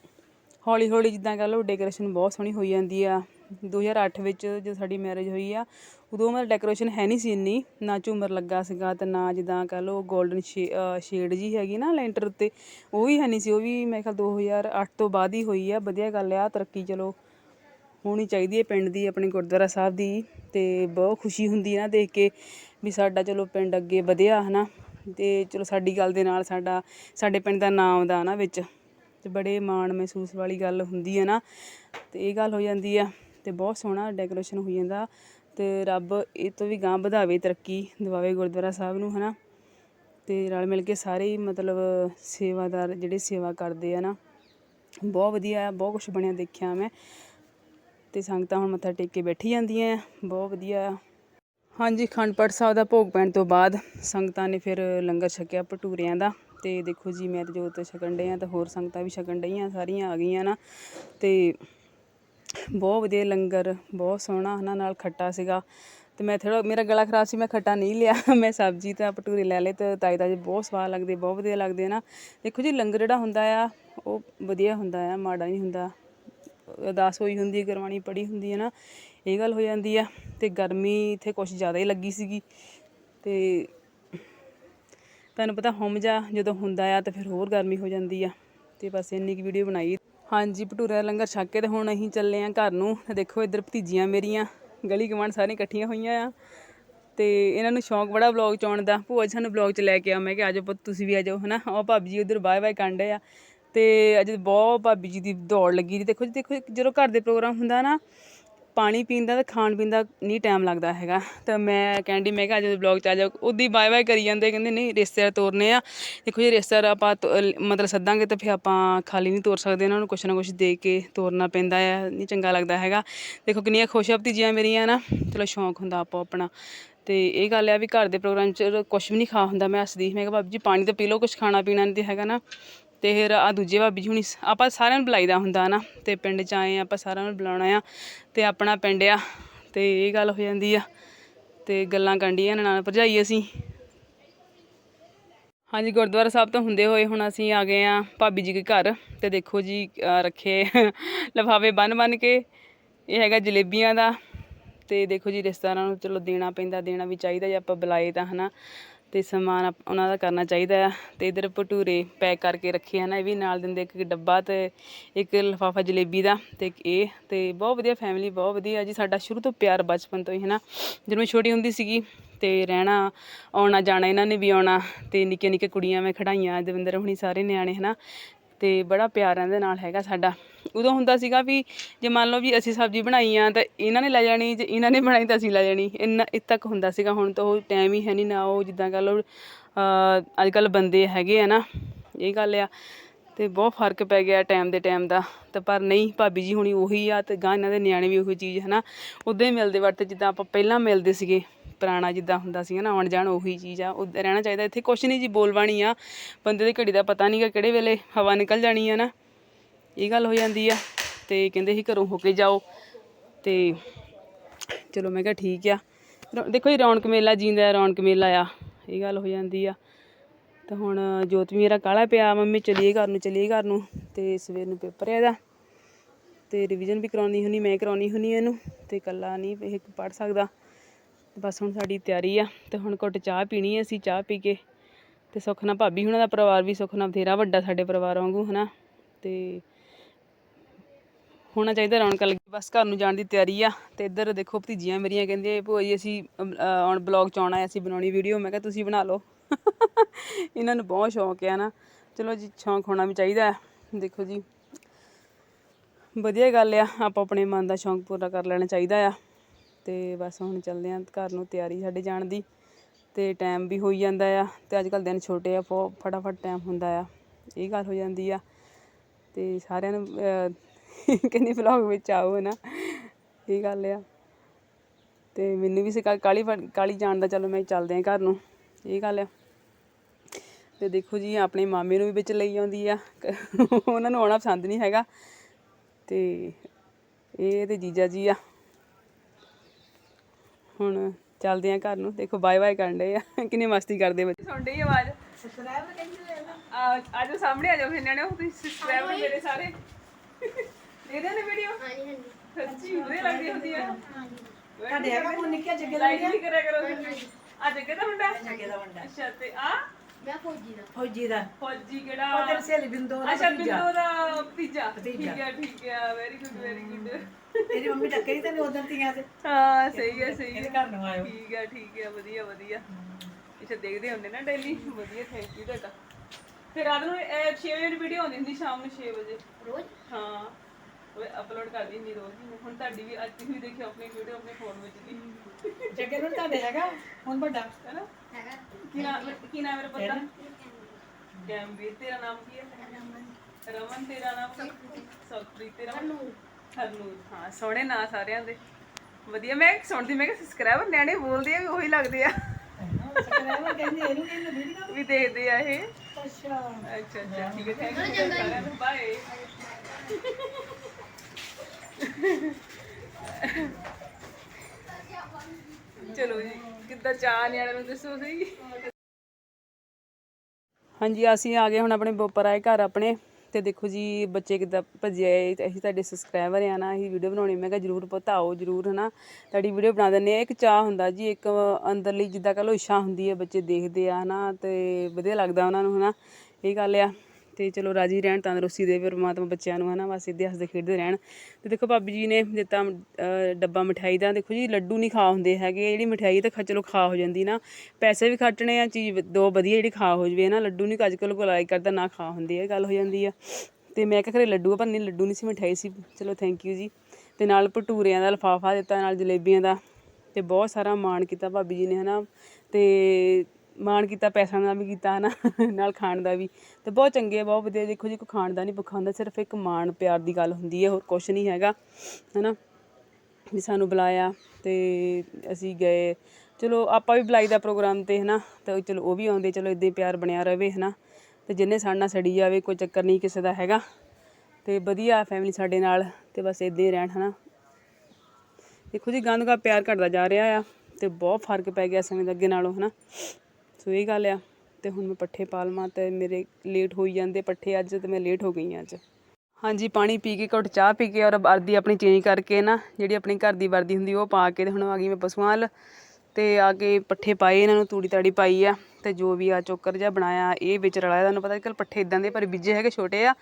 ਹੌਲੀ ਹੌਲੀ ਜਿੱਦਾਂ ਕਹ ਲਓ ਡੈਕੋਰੇਸ਼ਨ ਬਹੁਤ ਸੋਹਣੀ ਹੋਈ ਜਾਂਦੀ ਆ। 2008 ਵਿੱਚ ਜਦੋਂ ਸਾਡੀ ਮੈਰਿਜ ਹੋਈ ਆ, ਉਦੋਂ ਮਤਲਬ ਡੈਕੋਰੇਸ਼ਨ ਹੈ ਨਹੀਂ ਸੀ ਇੰਨੀ, ਨਾ ਝੂਮਰ ਲੱਗਾ ਸੀਗਾ ਅਤੇ ਨਾ ਜਿੱਦਾਂ ਕਹ ਲਓ ਸ਼ੇ ਸ਼ੇਡ ਜਿਹੀ ਹੈਗੀ ਨਾ ਲੈਂਟਰ ਉੱਤੇ, ਉਹ ਵੀ ਹੈ ਨਹੀਂ ਸੀ, ਉਹ ਵੀ ਮੈਂ ਖਿਆਲ 2008 ਤੋਂ ਬਾਅਦ ਹੀ ਹੋਈ ਆ, ਵਧੀਆ ਗੱਲ ਆ, ਤਰੱਕੀ ਚਲੋ ਹੋਣੀ ਚਾਹੀਦੀ ਹੈ ਪਿੰਡ ਦੀ, ਆਪਣੇ ਗੁਰਦੁਆਰਾ ਸਾਹਿਬ ਦੀ ਅਤੇ ਬਹੁਤ ਖੁਸ਼ੀ ਹੁੰਦੀ ਹੈ ਨਾ ਦੇਖ ਕੇ ਵੀ ਸਾਡਾ ਚਲੋ ਪਿੰਡ ਅੱਗੇ ਵਧਿਆ ਹੈ ਨਾ ਅਤੇ ਚਲੋ ਸਾਡੀ ਗੱਲ ਦੇ ਨਾਲ ਸਾਡਾ, ਸਾਡੇ ਪਿੰਡ ਦਾ ਨਾਮ ਆਉਂਦਾ ਨਾ ਵਿੱਚ ਅਤੇ ਬੜੇ ਮਾਣ ਮਹਿਸੂਸ ਵਾਲੀ ਗੱਲ ਹੁੰਦੀ ਹੈ ਨਾ ਅਤੇ ਇਹ ਗੱਲ ਹੋ ਜਾਂਦੀ ਆ। ਤੇ ਬਹੁਤ ਸੋਹਣਾ ਡੈਕੋਰੇਸ਼ਨ ਹੋਈ ਜਾਂਦਾ ਤੇ ਰੱਬ ਇਹ ਤੋਂ ਵੀ ਗਾਂ ਵਧਾਵੇ ਤਰੱਕੀ ਦਿਵਾਵੇ ਗੁਰਦੁਆਰਾ ਸਾਹਿਬ ਨੂੰ, ਹਨਾ? ਤੇ ਰਲ ਮਿਲ ਕੇ ਸਾਰੇ ਹੀ ਮਤਲਬ ਸੇਵਾਦਾਰ ਜਿਹੜੇ ਸੇਵਾ ਕਰਦੇ ਆ ਨਾ, ਬਹੁਤ ਵਧੀਆ ਬਹੁਤ ਕੁਝ ਬਣਿਆ ਦੇਖਿਆ ਮੈਂ। ਤੇ ਸੰਗਤਾਂ ਹੁਣ ਮੱਥਾ ਟੇਕ ਕੇ ਬੈਠੀ ਜਾਂਦੀਆਂ ਬਹੁਤ ਵਧੀਆ ਹਾਂਜੀ, ਅਖੰਡ ਪਾਠ ਸਾਹਿਬ ਦਾ ਭੋਗ ਪੈਣ ਤੋਂ ਬਾਅਦ ਸੰਗਤਾਂ ਨੇ ਫਿਰ ਲੰਗਰ ਛਕਿਆ ਭਟੂਰਿਆਂ ਦਾ। ਤੇ ਦੇਖੋ ਜੀ, ਮੈਂ ਤੇ ਜੋਤ ਛਕਣ ਡੇ ਆ, ਤਾਂ ਹੋਰ ਸੰਗਤਾਂ ਵੀ ਛਕਣ ਡਈਆਂ, ਸਾਰੀਆਂ ਆ ਗਈਆਂ ਨਾ। ਤੇ ਬਹੁਤ ਵਧੀਆ ਲੰਗਰ, ਬਹੁਤ ਸੋਹਣਾ ਉਹਨਾਂ ਨਾਲ ਖੱਟਾ ਸੀਗਾ। ਅਤੇ ਮੈਂ ਥੋੜ੍ਹਾ, ਮੇਰਾ ਗਲਾ ਖਰਾਬ ਸੀ, ਮੈਂ ਖੱਟਾ ਨਹੀਂ ਲਿਆ। *laughs* ਮੈਂ ਸਬਜ਼ੀ ਤਾਂ ਭਟੂਰੇ ਲੈ ਲਏ ਤੇ ਤਾਜ਼ੀ ਤਾਜ਼ੇ ਬਹੁਤ ਸਵਾਦ ਲੱਗਦੇ, ਬਹੁਤ ਵਧੀਆ ਲੱਗਦੇ ਨਾ ਦੇਖੋ ਜੀ, ਲੰਗਰ ਜਿਹੜਾ ਹੁੰਦਾ ਆ, ਉਹ ਵਧੀਆ ਹੁੰਦਾ ਆ, ਮਾੜਾ ਨਹੀਂ ਹੁੰਦਾ। ਅਰਦਾਸ ਹੋਈ ਹੁੰਦੀ ਹੈ ਗੁਰਬਾਣੀ ਪੜ੍ਹੀ ਹੁੰਦੀ ਹੈ ਨਾ ਇਹ ਗੱਲ ਹੋ ਜਾਂਦੀ ਆ। ਤੇ ਗਰਮੀ ਇੱਥੇ ਕੁਝ ਜ਼ਿਆਦਾ ਹੀ ਲੱਗੀ ਸੀਗੀ। ਤੇ ਤੁਹਾਨੂੰ ਪਤਾ ਹੁਮ ਜਾ ਜਦੋਂ ਹੁੰਦਾ ਆ, ਤਾਂ ਫਿਰ ਹੋਰ ਗਰਮੀ ਹੋ ਜਾਂਦੀ ਆ। ਤੇ ਬਸ ਇੰਨੀ ਕੁ ਵੀਡੀਓ ਬਣਾਈ। ਹਾਂਜੀ, ਭਟੂਰੇ ਦਾ ਲੰਗਰ ਛੱਕ ਕੇ ਤੇ ਹੁਣ ਅਸੀਂ ਚੱਲੇ ਆ ਘਰ ਨੂੰ। ਤੇ ਦੇਖੋ ਇੱਧਰ ਭਤੀਜੀਆਂ ਮੇਰੀਆਂ, ਗਲੀ ਗਵਾਂਢ ਸਾਰੀਆਂ ਇਕੱਠੀਆਂ ਹੋਈਆਂ ਆ। ਤੇ ਇਹਨਾਂ ਨੂੰ ਸ਼ੌਂਕ ਬੜਾ ਵਲੌਗ ਚ ਆਉਣ ਦਾ। ਭੂਆ ਜੀ ਸਾਨੂੰ ਵਲੌਗ ਚ ਲੈ ਕੇ ਆ ਮੈਂ ਕਿਹਾ ਆਜੋ ਪੁੱਤ, ਤੁਸੀਂ ਵੀ ਆਜੋ ਹਨਾ? ਉਹ ਭਾਬੀ ਜੀ ਉਧਰ ਬਾਏ ਬਾਏ ਕੰਡੇ ਆ। ਤੇ ਅੱਜ ਬਹੁਤ ਭਾਬੀ ਜੀ ਦੀ ਦੌੜ ਲੱਗੀ ਜੀ। ਦੇਖੋ ਜੀ, ਦੇਖੋ ਜਦੋਂ ਘਰ ਦੇ ਪ੍ਰੋਗਰਾਮ ਹੁੰਦਾ ਨਾ ਪਾਣੀ ਪੀਣ ਦਾ ਤੇ ਖਾਣ ਪੀਣ ਦਾ ਨਹੀਂ ਟਾਈਮ ਲੱਗਦਾ ਹੈਗਾ। ਤਾਂ ਮੈਂ ਕਹਿੰਦੀ, ਮੈਂ ਕਿਹਾ ਜਦੋਂ ਬਲੌਗ ਚ ਆ ਜਾਓ। ਉਦੀ ਬਾਏ ਬਾਏ ਕਰੀ ਜਾਂਦੇ, ਕਹਿੰਦੇ ਨਹੀਂ ਰਿਸ਼ਤੇਦਾਰ ਤੋਰਨੇ ਆ। ਦੇਖੋ ਜੇ ਰਿਸ਼ਤੇਦਾਰ ਆਪਾਂ ਤੋ- ਮਤਲਬ ਸੱਦਾਂਗੇ ਤਾਂ ਫਿਰ ਆਪਾਂ ਖਾਲੀ ਨਹੀਂ ਤੋਰ ਸਕਦੇ। ਇਹਨਾਂ ਨੂੰ ਕੁਛ ਨਾ ਕੁਛ ਦੇ ਕੇ ਤੋਰਨਾ ਪੈਂਦਾ ਆ, ਨਹੀਂ ਚੰਗਾ ਲੱਗਦਾ ਹੈਗਾ। ਦੇਖੋ ਕਿੰਨੀਆਂ ਖੁਸ਼ ਆ ਭਤੀਜੀਆਂ ਮੇਰੀਆਂ ਨਾ। ਚਲੋ ਸ਼ੌਂਕ ਹੁੰਦਾ ਆਪੋ ਆਪਣਾ। ਤੇ ਇਹ ਗੱਲ ਆ ਵੀ ਘਰ ਦੇ ਪ੍ਰੋਗਰਾਮ 'ਚ ਕੁਛ ਵੀ ਨਹੀਂ ਖਾ ਹੁੰਦਾ। ਮੈਂ ਹੱਸਦੀ, ਮੈਂ ਕਿਹਾ ਭਾਬੀ ਜੀ ਪਾਣੀ ਤਾਂ ਪੀ ਲਓ, ਕੁਛ ਖਾਣਾ ਪੀਣਾ ਨਹੀਂ ਤੇ ਹੈਗਾ ਨਾ। ਤੇ ਫਿਰ ਆ ਦੂਜੇ ਭਾਬੀ ਜੀ ਹੁਣੀ ਆਪਾਂ ਸਾਰਿਆਂ ਨੂੰ ਬੁਲਾਈਦਾ ਹੁੰਦਾ ਨਾ ਤੇ ਪਿੰਡ 'ਚ ਆਏ ਆ, ਆਪਾਂ ਸਾਰਿਆਂ ਨੂੰ ਬੁਲਾਉਣਾ ਆ, ਤੇ ਆਪਣਾ ਪਿੰਡ ਆ, ਤੇ ਇਹ ਗੱਲ ਹੋ ਜਾਂਦੀ ਆ, ਤੇ ਗੱਲਾਂ ਕੰਡੀਆਂ ਨਾਲ ਭਰਜਾਈ ਅਸੀਂ। ਹਾਂਜੀ, ਗੁਰਦੁਆਰਾ ਸਾਹਿਬ ਤੋਂ ਹੁੰਦੇ ਹੋਏ ਹੁਣ ਅਸੀਂ ਆ ਗਏ ਆ ਭਾਬੀ ਜੀ ਦੇ ਘਰ, ਤੇ ਦੇਖੋ ਜੀ ਰੱਖੇ ਲਫਾਵੇ ਬੰਨ ਬੰਨ ਕੇ, ਇਹ ਹੈਗਾ ਜਲੇਬੀਆਂ ਦਾ, ਤੇ ਦੇਖੋ ਜੀ, ਰਿਸ਼ਤੇਦਾਰਾਂ ਨੂੰ ਚਲੋ ਦੇਣਾ ਪੈਂਦਾ, ਦੇਣਾ ਵੀ ਚਾਹੀਦਾ ਜੇ ਆਪਾਂ ਬੁਲਾਏ ਤਾਂ ਹਨਾ। ਤੇ ਸਮਾਨ ਆਪ- ਉਹਨਾਂ ਦਾ ਕਰਨਾ ਚਾਹੀਦਾ ਆ ਤੇ ਇਧਰ ਭਟੂਰੇ ਪੈਕ ਕਰਕੇ ਰੱਖੇ ਹਨ। ਇਹ ਵੀ ਨਾਲ ਦਿੰਦੇ ਇੱਕ ਡੱਬਾ ਤੇ ਇੱਕ ਲਿਫਾਫਾ ਜਲੇਬੀ ਦਾ ਤੇ ਇੱਕ ਇਹ ਤੇ ਬਹੁਤ ਵਧੀਆ ਫੈਮਿਲੀ ਬਹੁਤ ਵਧੀਆ ਜੀ। ਸਾਡਾ ਸ਼ੁਰੂ ਤੋਂ ਪਿਆਰ ਬਚਪਨ ਤੋਂ ਹੀ, ਹੈ ਨਾ? ਜਦੋਂ ਮੈਂ ਛੋਟੀ ਹੁੰਦੀ ਸੀਗੀ ਤੇ ਰਹਿਣਾ, ਆਉਣਾ, ਜਾਣਾ, ਇਹਨਾਂ ਨੇ ਵੀ ਆਉਣਾ ਤੇ ਨਿੱਕੇ ਨਿੱਕੇ ਕੁੜੀਆਂ ਮੈਂ ਖੜਾਈਆਂ ਦਵਿੰਦਰ ਹੁਣੀ ਸਾਰੇ ਨਿਆਣੇ ਹਨਾ ਤੇ ਬੜਾ ਪਿਆਰ ਇਹਦੇ ਨਾਲ ਹੈਗਾ ਸਾਡਾ। ਉਦੋਂ ਹੁੰਦਾ ਸੀਗਾ ਵੀ ਜੇ ਮੰਨ ਲਓ ਵੀ ਅਸੀਂ ਸਬਜ਼ੀ ਬਣਾਈ ਆ ਤਾਂ ਇਹਨਾਂ ਨੇ ਲੈ ਜਾਣੀ, ਜੇ ਇਹਨਾਂ ਨੇ ਬਣਾਈ ਤਾਂ ਅਸੀਂ ਲੈ ਜਾਣੀ। ਇੰਨਾ ਇੱਥੇ ਤੱਕ ਹੁੰਦਾ ਸੀਗਾ, ਹੁਣ ਤਾਂ ਉਹ ਟਾਈਮ ਹੀ ਹੈ ਨਹੀਂ ਨਾ ਉਹ ਜਿੱਦਾਂ ਕਹ ਲਓ ਅੱਜ ਕੱਲ ਬੰਦੇ ਹੈਗੇ ਆ ਨਾ, ਇਹ ਗੱਲ ਆ। ਤੇ ਬਹੁਤ ਫ਼ਰਕ ਪੈ ਗਿਆ ਟਾਈਮ ਦੇ ਟਾਈਮ ਦਾ। ਤੇ ਪਰ ਨਹੀਂ, ਭਾਬੀ ਜੀ ਹੁਣੀ ਉਹੀ ਆ ਤੇ ਗਾਂ ਇਹਨਾਂ ਦੇ ਨਿਆਣੇ ਵੀ ਉਹੀ ਚੀਜ਼ ਹਨਾ ਉਦਾਂ ਹੀ ਮਿਲਦੇ ਵਰਤ ਜਿੱਦਾਂ ਆਪਾਂ ਪਹਿਲਾਂ ਮਿਲਦੇ ਸੀਗੇ, ਪੁਰਾਣਾ ਜਿੱਦਾਂ ਹੁੰਦਾ ਸੀ ਨਾ ਆਉਣ ਜਾਣ ਉਹੀ ਚੀਜ਼ ਆ, ਉਦਾਂ ਰਹਿਣਾ ਚਾਹੀਦਾ। ਇੱਥੇ ਕੁਛ ਨਹੀਂ ਜੀ, ਬੋਲਬਾਣੀ ਆ। ਬੰਦੇ ਦੀ ਘੜੀ ਦਾ ਪਤਾ ਨਹੀਂਗਾ ਕਿਹੜੇ ਵੇਲੇ ਹਵਾ ਨਿਕਲ ਜਾਣੀ ਆ ਨਾ। ਇਹ ਗੱਲ ਹੋ ਜਾਂਦੀ ਆ ਤੇ ਕਹਿੰਦੇ ਸੀ ਘਰੋਂ ਹੋ ਕੇ ਜਾਓ ਤੇ ਚਲੋ ਮੈਂ ਕਿਹਾ ਠੀਕ ਆ। ਰੌ- ਦੇਖੋ ਜੀ, ਰੌਣਕ ਮੇਲਾ ਜੀਂਦਾ ਰੌਣਕ ਮੇਲਾ ਆ, ਇਹ ਗੱਲ ਹੋ ਜਾਂਦੀ ਆ। ਤੇ ਹੁਣ ਜੋਤ ਵੀ ਮੇਰਾ ਕਾਲਾ ਪਿਆ, ਮੰਮੀ ਚਲੀਏ ਘਰ ਨੂੰ, ਚਲੀਏ ਘਰ ਨੂੰ ਤੇ ਸਵੇਰ ਨੂੰ ਪੇਪਰ ਹੈ ਇਹਦਾ। ਤੇ ਰਿਵੀਜ਼ਨ ਵੀ ਕਰਾਉਣੀ ਹੁੰਨੀ ਮੈਂ ਕਰਾਉਣੀ ਹੁੰਨੀ ਇਹਨੂੰ ਤੇ ਇਕੱਲਾ ਨਹੀਂ ਇਹ ਪੜ ਸਕਦਾ। ਬਸ ਹੁਣ ਸਾਡੀ ਤਿਆਰੀ ਆ ਤੇ ਹੁਣ ਘੁੱਟ ਚਾਹ ਪੀਣੀ ਹੈ ਅਸੀਂ, ਚਾਹ ਪੀ ਕੇ। ਤੇ ਸੁੱਖ ਨਾਲ ਭਾਬੀ ਹੁਣਾਂ ਦਾ ਪਰਿਵਾਰ ਵੀ ਸੁੱਖ ਨਾਲ, ਬਥੇਰਾ ਵੱਡਾ ਸਾਡੇ ਪਰਿਵਾਰ ਵਾਂਗੂ, ਹਨਾ। ਤੇ ਹੋਣਾ ਚਾਹੀਦਾ ਰੌਣਕਾਂ ਲੱਗੀ ਬਸ ਘਰ ਨੂੰ ਜਾਣ ਦੀ ਤਿਆਰੀ ਆ ਤੇ ਇੱਧਰ ਦੇਖੋ ਭਤੀਜੀਆਂ ਮੇਰੀਆਂ ਕਹਿੰਦੀਆਂ ਭੂਆ ਜੀ ਅਸੀਂ ਅਮ, ਅਹ, ਬਲੌਗ ਚ ਆਉਣਾ ਅਸੀਂ ਬਣਾਉਣੀ ਵੀਡੀਓ ਮੈਂ ਕਿਹਾ ਤੁਸੀਂ ਬਣਾ ਲਓ। *laughs* ਇਹਨਾਂ ਨੂੰ ਬਹੁਤ ਸ਼ੌਂਕ ਆ ਨਾ। ਚਲੋ ਜੀ ਸ਼ੌਂਕ ਹੋਣਾ ਵੀ ਚਾਹੀਦਾ ਹੈ। ਦੇਖੋ ਜੀ ਵਧੀਆ ਗੱਲ ਆ ਆਪਾਂ ਆਪਣੇ ਮਨ ਦਾ ਸ਼ੌਂਕ ਪੂਰਾ ਕਰ ਲੈਣਾ ਚਾਹੀਦਾ ਆ। ਤੇ ਬਸ ਹੁਣ ਚੱਲਦੇ ਆ ਘਰ ਨੂੰ ਤਿਆਰੀ ਸਾਡੇ ਜਾਣ ਦੀ। ਤੇ ਟਾਈਮ ਵੀ ਹੋਈ ਜਾਂਦਾ ਆ ਤੇ ਅੱਜ ਕੱਲ ਦਿਨ ਛੋਟੇ ਆ ਫੋ ਫਟਾਫਟ ਟਾਈਮ ਹੁੰਦਾ ਆ। ਇਹ ਗੱਲ ਹੋ ਜਾਂਦੀ ਆ। ਤੇ ਸਾਰਿਆਂ ਨੂੰ ਕਹਿੰਦੀ ਵਲੌਗ ਵਿੱਚ ਆਓ ਨਾ। ਇਹ ਗੱਲ ਆ। ਤੇ ਮੈਨੂੰ ਵੀ ਸੀ ਕਾਲੀ ਕਾਲੀ ਜਾਣ ਦਾ ਚਲੋ ਮੈਂ ਚੱਲਦੇ ਆ ਘਰ ਨੂੰ। ਇਹ ਗੱਲ ਆ। ਤੇ ਦੇਖੋ ਜੀ ਆਪਣੇ ਮਾਮੇ ਨੂੰ ਵੀ ਵਿੱਚ ਲਈ ਆਉਂਦੀ ਆ। ਉਹਨਾਂ ਨੂੰ ਆਉਣਾ ਪਸੰਦ ਨਹੀਂ ਹੈਗਾ। ਤੇ ਇਹ ਤੇ ਜੀਜਾ ਜੀ ਆ। ਹੁਣ ਚੱਲਦੇ ਆ ਘਰ ਨੂੰ। ਦੇਖੋ ਬਾਏ ਬਾਏ ਕਰਨ ਡਏ ਆ। ਕਿੰਨੀ ਮਸਤੀ ਕਰਦੇ ਬੱਚੇ। ਸੁਣ ਆਵਾਜ਼? ਆ ਆਜੋ ਸਾਹਮਣੇ ਆ ਜਾਓ ਫਿਰ ਨਿਆਣਿਓ ਤੁਸੀਂ ਸਬਸਕ੍ਰਾਈਬ ਮੇਰੇ ਸਾਰੇ। ਦੇ ਦੇ ਨੇ ਵੀਡੀਓ ਹਾਂਜੀ ਹਾਂਜੀ। ਸੱਚੀ ਵਧੀਆ ਲੱਗਦੀ ਹੁੰਦੀ ਆ। ਤੁਹਾਡੇ ਹੈਗਾ ਕੋਈ ਨਿੱਕਿਆ ਜੱਗੇ ਦਾ ਲਾਈਕ ਵੀ ਕਰਿਆ ਕਰੋ। ਆ ਜੱਗੇ ਦਾ ਮੁੰਡਾ? ਜੱਗੇ ਦਾ ਮੁੰਡਾ। ਅੱਛਾ ਤੇ ਆ? ਮੈਂ ਫੌਜੀ ਦਾ। ਫੌਜੀ ਦਾ। ਫੌਜੀ ਉਹ ਕਿਹੜਾ ਤੇਰੀ ਸਹੇਲੀ ਬਿੰਦੋ ਦਾ ਅੱਛਾ ਭਤੀਜਾ। ਬਿੰਦੂ ਦਾ ਭਤੀਜਾ। ਭਤੀਜਾ। ਠੀਕ ਹੈ ਠੀਕ ਹੈ ਵੈਰੀ ਗੁੱਡ ਵੈਰੀ ਗੁੱਡ ਤੇਰੀ ਮੰਮੀ ਟੱਕਰੀ ਤੈਨੂੰ ਉਦੋਂ ਤੀਆਂ ਤੇ? ਹਾਂ ਸਹੀ ਹੈ ਸਹੀ ਇਹਦੇ ਹੈ ਘਰ ਨੂੰ ਆਇਓ। ਠੀਕ ਹੈ ਠੀਕ ਹੈ ਵਧੀਆ ਵਧੀਆ। ਅੱਛਾ ਦੇਖਦੇ ਹੁੰਦੇ ਨਾ ਡੇਲੀ ਵਧੀਆ ਥੈਂਕ ਯੂ ਤੁਹਾਡਾ। ਫਿਰ ਰਾਤ ਨੂੰ 6 ਵਜੇ ਵੀਡੀਓ ਆਉਂਦੀ ਹੁੰਦੀ ਸ਼ਾਮ ਨੂੰ 6 ਵਜੇ। ਰੋਜ਼? ਹਾਂ। ਉਹ ਅਪਲੋਡ ਕਰਦੀ ਹੁੰਦੀ ਰੋਜ਼ ਹੀ ਹੁਣ ਤੁਹਾਡੀ ਵੀ ਅੱਜ ਤੁਸੀਂ ਵੀ ਦੇਖਿਓ ਆਪਣੀ ਵੀਡੀਓ ਆਪਣੇ ਫੋਨ ਵਿੱਚ ਦੀ ਜੱਗੇ ਨੂੰ ਤੁਹਾਡੇ ਹੈਗਾ? ਹੁਣ ਵੱਡਾ। ਹੈਨਾ? ਹੈਗਾ। ਕੀ ਨਾਮ ਕੀ ਨਾਮ ਹੈ ਪੁੱਤ? ਗੈਮਵੀਰ ਤੇਰਾ ਨਾਮ ਕੀ ਹੈ? ਰਮਨ। ਰਮਨ ਤੇਰਾ ਨਾਮ ਸੌਤਰੀ ਤੇਰਾ ਹਰਨੂਰ ਹਰਨੂਰ ਹਾਂ ਸੋਹਣੇ ਨਾਂ ਸਾਰਿਆਂ ਦੇ। ਵਧੀਆ ਮੈਂ ਸੁਣਦੀ ਮੈਂ ਕਿ ਸਬਸਕ੍ਰਾਈਬਰ ਨਿਆਣੇ ਬੋਲਦੇ ਆ ਵੀ ਉਹੀ ਲੱਗਦੇ ਆ। ਸਬਸਕ੍ਰਾਈਬਰ ਕਹਿੰਦੇ ਇਹਨੂੰ ਕਹਿੰਦੇ ਵੀਡੀਓ ਵੀ ਦੇਖਦੇ ਆ ਇਹ। ਅੱਛਾ। ਅੱਛਾ ਅੱਛਾ ਠੀਕ ਹੈ ਥੈਂਕ ਯੂ ਸਾਰਿਆਂ ਨੂੰ। ਬਾਏ ਚਲੋ ਜੀ, ਕਿੱਦਾਂ ਚਾਹ ਨਿਆਣਿਆਂ ਨੂੰ ਦੱਸੋ ਸਹੀ? ਹਾਂਜੀ, ਅਸੀਂ ਆ ਗਏ ਹੁਣ ਆਪਣੇ ਬੋਪਰ ਆਏ ਘਰ ਆਪਣੇ ਤੇ ਦੇਖੋ ਜੀ, ਬੱਚੇ ਕਿੱਦਾਂ ਭੱਜੇ ਆਏ। ਤੇ ਅਸੀਂ ਤੁਹਾਡੇ ਸਬਸਕ੍ਰਾਈਬਰ ਆ ਨਾ, ਅਸੀਂ ਵੀਡੀਓ ਬਣਾਉਣੀ। ਮੈਂ ਕਿਹਾ ਜਰੂਰ ਪੁੱਤ ਆਓ ਜਰੂਰ, ਹਨਾ? ਤੁਹਾਡੀ ਵੀਡੀਓ ਬਣਾ ਦਿੰਨੇ ਆ ਇੱਕ ਚਾਹ ਹੁੰਦਾ ਜੀ, ਇੱਕ ਅੰਦਰਲੀ ਜਿੱਦਾਂ ਕਹ ਲੋ ਇੱਛਾ ਹੁੰਦੀ ਹੈ, ਬੱਚੇ ਦੇਖਦੇ ਆ, ਹਨਾ? ਤੇ ਵਧੀਆ ਲੱਗਦਾ ਉਹਨਾਂ ਨੂੰ, ਹਨਾ? ਇਹ ਗੱਲ ਆ। ਅਤੇ ਚਲੋ ਰਾਜੀ ਰਹਿਣ, ਤੰਦਰੁਸਤੀ ਦੇਵੇ ਪਰਮਾਤਮਾ ਬੱਚਿਆਂ ਨੂੰ ਹੈ ਨਾ ਬਸ ਇੱਦੇ ਹੱਸਦੇ ਖੇਡਦੇ ਰਹਿਣ। ਅਤੇ ਦੇਖੋ ਭਾਬੀ ਜੀ ਨੇ ਦਿੱਤਾ ਡੱਬਾ ਮਠਿਆਈ ਦਾ। ਦੇਖੋ ਜੀ, ਲੱਡੂ ਨਹੀਂ ਖਾ ਹੁੰਦੇ ਹੈਗੇ। ਜਿਹੜੀ ਮਠਿਆਈ ਤਾਂ ਖ- ਚਲੋ ਖਾ ਹੋ ਜਾਂਦੀ ਨਾ। ਪੈਸੇ ਵੀ ਖਰਚਣੇ ਆ, ਚੀਜ਼ ਦੋ ਵਧੀਆ ਜਿਹੜੀ ਖਾ ਹੋ ਜਵੇ ਨਾ। ਲੱਡੂ ਨਹੀਂ ਅੱਜ ਕੱਲ੍ਹ ਕੋਈ ਲਾਈਕ ਕਰਦਾ, ਨਾ ਖਾ ਹੁੰਦੀ, ਇਹ ਗੱਲ ਹੋ ਜਾਂਦੀ ਆ। ਤੇ ਮੈਂ ਕਿਹਾ ਖਰੇ ਲੱਡੂ ਆ, ਪਰ ਨਹੀਂ, ਲੱਡੂ ਨਹੀਂ ਸੀ, ਮਠਿਆਈ ਸੀ। ਚਲੋ ਥੈਂਕ ਯੂ ਜੀ। ਤੇ ਨਾਲ ਭਟੂਰਿਆਂ ਦਾ ਲਫਾਫਾ ਦਿੱਤਾ, ਨਾਲ ਜਲੇਬੀਆਂ ਦਾ। ਤੇ ਬਹੁਤ ਸਾਰਾ ਮਾਣ ਕੀਤਾ ਭਾਬੀ ਜੀ ਨੇ, ਹਨਾ। ਤੇ ਮਾਣ ਕੀਤਾ, ਪੈਸਿਆਂ ਦਾ ਵੀ ਕੀਤਾ, ਹਨਾ, ਨਾਲ ਖਾਣ ਦਾ ਵੀ। ਤੇ ਬਹੁਤ ਚੰਗੇ ਆ, ਬਹੁਤ ਵਧੀਆ। ਦੇਖੋ ਜੀ, ਕੋਈ ਖਾਣ ਦਾ ਨਹੀਂ ਭੁੱਖਾ ਹੁੰਦਾ, ਸਿਰਫ ਇੱਕ ਮਾਣ ਪਿਆਰ ਦੀ ਗੱਲ ਹੁੰਦੀ ਹੈ, ਹੋਰ ਕੁਝ ਨਹੀਂ ਹੈਗਾ, ਹਨਾ। ਵੀ ਸਾਨੂੰ ਬੁਲਾਇਆ ਤੇ ਅਸੀਂ ਗਏ। ਚਲੋ, ਆਪਾਂ ਵੀ ਬੁਲਾਈ ਦਾ ਪ੍ਰੋਗਰਾਮ ਤੇ, ਹਨਾ, ਤੇ ਚਲੋ ਉਹ ਵੀ ਆਉਂਦੇ, ਚਲੋ ਇਦਾਂ ਪਿਆਰ ਬਣਿਆ ਰਵੇ, ਹਨਾ। ਤੇ ਜਿੰਨੇ ਸਾਡੇ ਨਾਲ ਸੜੀ ਜਾਵੇ, ਕੋਈ ਚੱਕਰ ਨਹੀਂ ਕਿਸੇ ਦਾ ਹੈਗਾ। ਤੇ ਵਧੀਆ ਫੈਮਿਲੀ ਸਾਡੇ ਨਾਲ, ਤੇ ਬਸ ਇਦਾਂ ਹੀ ਰਹਿਣ, ਹਨਾ। ਦੇਖੋ ਜੀ ਗੰਦ ਕਾ ਪਿਆਰ ਘਟਦਾ ਜਾ ਰਿਹਾ ਆ, ਤੇ ਬਹੁਤ ਫ਼ਰਕ ਪੈ ਗਿਆ ਸਮੇਂ ਦੇ ਅੱਗੇ ਨਾਲੋਂ, ਹਨਾ। ਸੋ ਇਹ ਗੱਲ ਆ ਤੇ ਹੁਣ ਮੈਂ ਪੱਠੇ ਪਾਲਮਾ ਤੇ ਮੇਰੇ ਲੇਟ ਹੋਈ ਜਾਂਦੇ ਪੱਠੇ ਅੱਜ ਤੇ ਮੈਂ ਲੇਟ ਹੋ ਗਈ ਹਾਂ ਅੱਜ। ਹਾਂਜੀ, ਪਾਣੀ ਪੀ ਕੇ ਘੁੱਟ ਚਾਹ ਪੀ ਕੇ ਔਰ ਵਰਦੀ ਆਪਣੀ ਚੇਂਜ ਕਰਕੇ ਨਾ, ਜਿਹੜੀ ਆਪਣੀ ਘਰ ਦੀ ਵਰਦੀ ਹੁੰਦੀ ਉਹ ਪਾ ਕੇ ਤੇ ਹੁਣ ਆ ਗਈ ਮੈਂ ਪਸ਼ੂਆਂ ਵੱਲ ਤੇ ਆ ਕੇ ਪੱਠੇ ਪਾਏ, ਇਹਨਾਂ ਨੂੰ ਤੂੜੀ ਤਾੜੀ ਪਾਈ ਆ ਤੇ ਜੋ ਵੀ ਆ ਚੋਕਰ ਜਿਹਾ ਬਣਾਇਆ, ਇਹ ਵਿੱਚ ਰਲਾਇਆ ਤੁਹਾਨੂੰ ਪਤਾ ਕਿ ਪੱਠੇ ਇਦਾਂ ਦੇ ਪਰ ਬੀਜੇ ਹੈਗੇ ਛੋਟੇ ਆ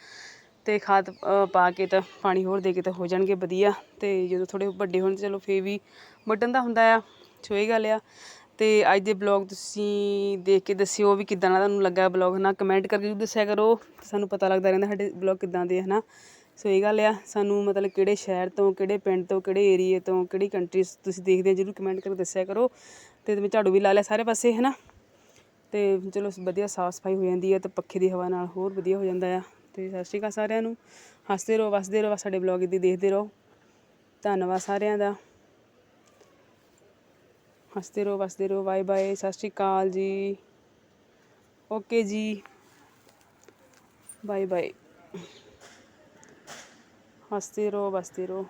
ਤੇ ਖਾਦ ਪਾ ਕੇ ਤਾਂ ਪਾਣੀ ਹੋਰ ਦੇ ਕੇ ਤਾਂ ਹੋ ਜਾਣਗੇ ਵਧੀਆ। ਤੇ ਜਦੋਂ ਥੋੜੇ ਵੱਡੇ ਹੋਣ ਤੇ ਚਲੋ ਫੇਰ ਵੀ ਵੱਢਣ ਦਾ ਹੁੰਦਾ ਆ, ਸੋ ਇਹ ਗੱਲ ਆ। ਅਤੇ ਅੱਜ ਦੇ ਬਲੌਗ ਤੁਸੀਂ ਦੇਖ ਕੇ ਦੱਸਿਓ ਵੀ ਕਿੱਦਾਂ ਦਾ ਤੁਹਾਨੂੰ ਲੱਗਾ ਬਲੌਗ ਨਾ ਕਮੈਂਟ ਕਰਕੇ ਜ਼ਰੂਰ ਦੱਸਿਆ ਕਰੋ ਸਾਨੂੰ ਪਤਾ ਲੱਗਦਾ ਰਹਿੰਦਾ ਸਾਡੇ ਬਲੌਗ ਕਿੱਦਾਂ ਦੇ ਹੈ ਨਾ ਸੋ ਇਹ ਗੱਲ ਆ, ਸਾਨੂੰ ਮਤਲਬ ਕਿਹੜੇ ਸ਼ਹਿਰ ਤੋਂ, ਕਿਹੜੇ ਪਿੰਡ ਤੋਂ, ਕਿਹੜੇ ਏਰੀਏ ਤੋਂ, ਕਿਹੜੀ ਕੰਟਰੀ ਤੁਸੀਂ ਦੇਖਦੇ ਆ, ਜ਼ਰੂਰ ਕਮੈਂਟ ਕਰਕੇ ਦੱਸਿਆ ਕਰੋ। ਤੇ ਮੈਂ ਝਾੜੂ ਵੀ ਲਾ ਲਿਆ ਸਾਰੇ ਪਾਸੇ, ਹਨਾ? ਤੇ ਚਲੋ ਵਧੀਆ ਸਾਫ਼ ਸਫ਼ਾਈ ਹੋ ਜਾਂਦੀ ਹੈ ਤੇ ਪੱਖੇ ਦੀ ਹਵਾ ਨਾਲ ਹੋਰ ਵਧੀਆ ਹੋ ਜਾਂਦਾ ਆ। ਤੇ ਸਤਿ ਸ਼੍ਰੀ ਅਕਾਲ ਸਾਰਿਆਂ ਨੂੰ। ਹੱਸਦੇ ਰਹੋ, ਵਸਦੇ ਰਹੋ, ਸਾਡੇ ਬਲੌਗ ਇੱਦੀ ਦੇਖਦੇ ਰਹੋ। ਧੰਨਵਾਦ ਸਾਰਿਆਂ ਦਾ। ਹੱਸਦੇ ਰਹੋ, ਵਸਦੇ ਰਹੋ। ਬਾਏ ਬਾਏ, ਸਤਿ ਸ਼੍ਰੀ ਅਕਾਲ ਜੀ। ਓਕੇ ਜੀ। Bye bye. ਹੱਸਦੇ ਰਹੋ, ਵਸਦੇ ਰਹੋ।